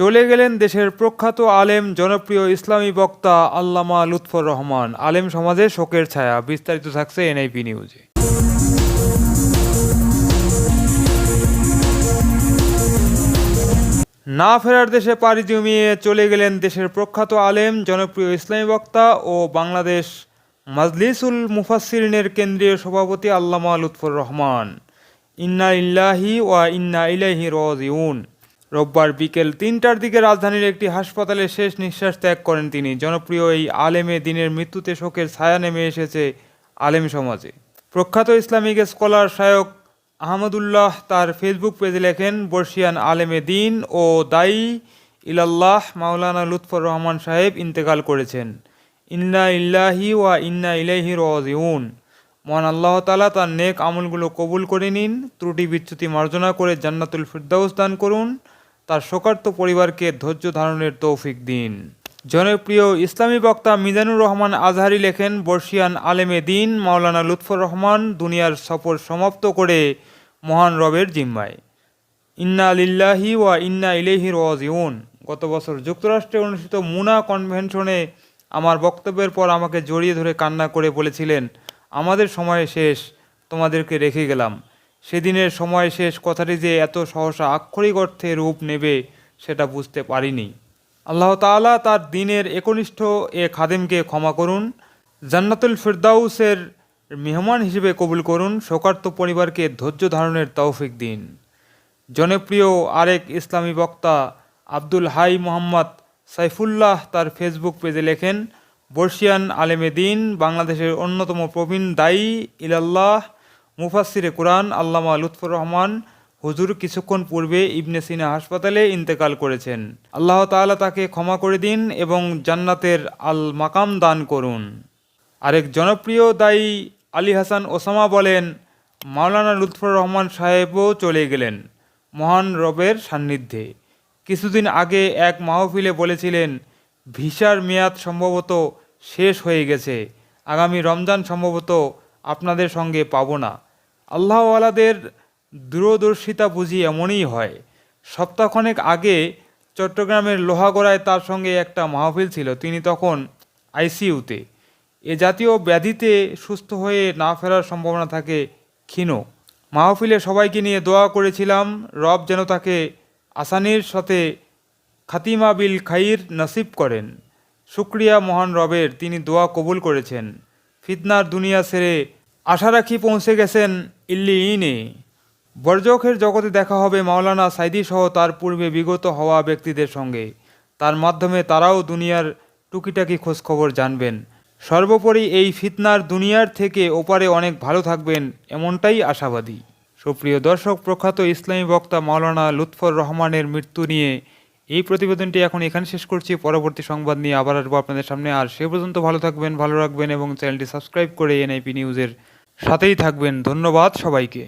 চলে গেলেন দেশের প্রখ্যাত আলেম, জনপ্রিয় ইসলামী বক্তা আল্লামা লুৎফর রহমান। আলেম সমাজে শোকের ছায়া। বিস্তারিত থাকছে এনআইপি নিউজে। না ফেরার দেশে পাড়ি জমিয়ে চলে গেলেন দেশের প্রখ্যাত আলেম, জনপ্রিয় ইসলামী বক্তা ও বাংলাদেশ মাজলিসুল মুফাসসিরিনের কেন্দ্রীয় সভাপতি আল্লামা লুৎফর রহমান। ইন্না ইল্লাহি ওয়া ইন্না ইলাইহি রাজিউন। রোববার বিকেল তিনটার দিকে রাজধানীর একটি হাসপাতালে শেষ নিঃশ্বাস ত্যাগ করেন তিনি। জনপ্রিয় এই আলেমে দিনের মৃত্যুতে শোকের ছায়া নেমে এসেছে আলেম সমাজে। প্রখ্যাত ইসলামিক স্কলার শায়ক আহমদুল্লাহ তার ফেসবুক পেজে লেখেন, বর্ষিয়ান আলেমে দিন ও দায়ী ইলাল্লাহ মাওলানা লুৎফর রহমান সাহেব ইন্তেকাল করেছেন। ইন্না ইল্লাহি ওয়া ইন্না ইলাহি রাজিউন। মহান আল্লাহ তালা তার নেক আমলগুলো কবুল করে নিন, ত্রুটি বিচ্যুতি মার্জনা করে জান্নাতুল ফিরদাউস দান করুন। তার শোকার্ত পরিবারকে ধৈর্য ধারণের তৌফিক দিন। জনপ্রিয় ইসলামী বক্তা মিজানুর রহমান আজহারি লেখেন, বর্ষিয়ান আলেমে দিন, মাওলানা লুৎফর রহমান দুনিয়ার সফর সমাপ্ত করে মহান রবের জিম্মায়। ইন্না লিল্লাহি ওয়া ইন্না ইলেহি রাজিউন। গত বছর যুক্তরাষ্ট্রে অনুষ্ঠিত মুনা কনভেনশনে আমার বক্তব্যের পর আমাকে জড়িয়ে ধরে কান্না করে বলেছিলেন, আমাদের সময় শেষ, তোমাদেরকে রেখে গেলাম। সেদিনের সময় শেষ কথাটি যে এত সহসা আক্ষরিক অর্থে রূপ নেবে, সেটা বুঝতে পারিনি। আল্লাহ তাআলা তার দিনের একনিষ্ঠ এ খাদেমকে ক্ষমা করুন, জান্নাতুল ফিরদাউসের মেহমান হিসেবে কবুল করুন, শোকার্ত পরিবারকে ধৈর্য ধারণের তৌফিক দিন। জনপ্রিয় আরেক ইসলামী বক্তা আব্দুল হাই মোহাম্মদ সাইফুল্লাহ তার ফেসবুক পেজে লেখেন, বর্ষিয়ান আলেমে দিন বাংলাদেশের অন্যতম প্রবীণ দায়ী ইলাল্লাহ মুফাসিরে কোরআন, আল্লামা লুৎফর রহমান হুজুর কিছুক্ষণ পূর্বে ইবনে সিনা হাসপাতালে ইন্তেকাল করেছেন। আল্লাহ তাআলা তাকে ক্ষমা করে দিন এবং জান্নাতের আল মাকাম দান করুন। আরেক জনপ্রিয় দায়ী আলী হাসান ওসামা বলেন, মাওলানা লুৎফর রহমান সাহেবও চলে গেলেন মহান রবের সান্নিধ্যে। কিছুদিন আগে এক মাহফিলে বলেছিলেন, ভিসার মেয়াদ সম্ভবত শেষ হয়ে গেছে, আগামী রমজান সম্ভবত আপনাদের সঙ্গে পাবো না। আল্লাহওয়ালাদের দূরদর্শিতা বুঝি এমনই হয়। সপ্তাহখানেক আগে চট্টগ্রামের লোহাগড়ায় তার সঙ্গে একটা মাহফিল ছিল, তিনি তখন আইসিইউতে। এ জাতীয় ব্যাধিতে সুস্থ হয়ে না ফেরার সম্ভাবনা থাকে ক্ষীণ। মাহফিলে সবাইকে নিয়ে দোয়া করেছিলাম, রব যেন তাকে আসানির সাথে খাতিমা বিল খাইর নসিব করেন। শুক্রিয়া মহান রবের, তিনি দোয়া কবুল করেছেন। ফিতনার দুনিয়া ছেড়ে আশা রাখি পৌঁছে গেছেন ইল্লিইনে বর্জখের জগতে দেখা হবে মাওলানা সাইদি সহ তার পূর্বে বিগত হওয়া ব্যক্তিদের সঙ্গে। তার মাধ্যমে তারাও দুনিয়ার টুকিটাকি খোঁজখবর জানবেন। সর্বোপরি এই ফিতনার দুনিয়ার থেকে ওপারে অনেক ভালো থাকবেন এমনটাই আশাবাদী। সুপ্রিয় দর্শক, প্রখ্যাত ইসলামী বক্তা মাওলানা লুৎফর রহমানের মৃত্যু নিয়ে এই প্রতিবেদনটি এখন এখানে শেষ করছি। পরবর্তী সংবাদ নিয়ে আবার আসব আপনাদের সামনে। আর সে পর্যন্ত ভালো থাকবেন, ভালো রাখবেন এবং চ্যানেলটি সাবস্ক্রাইব করে এনআইপি নিউজের সাথেই থাকবেন। ধন্যবাদ সবাইকে।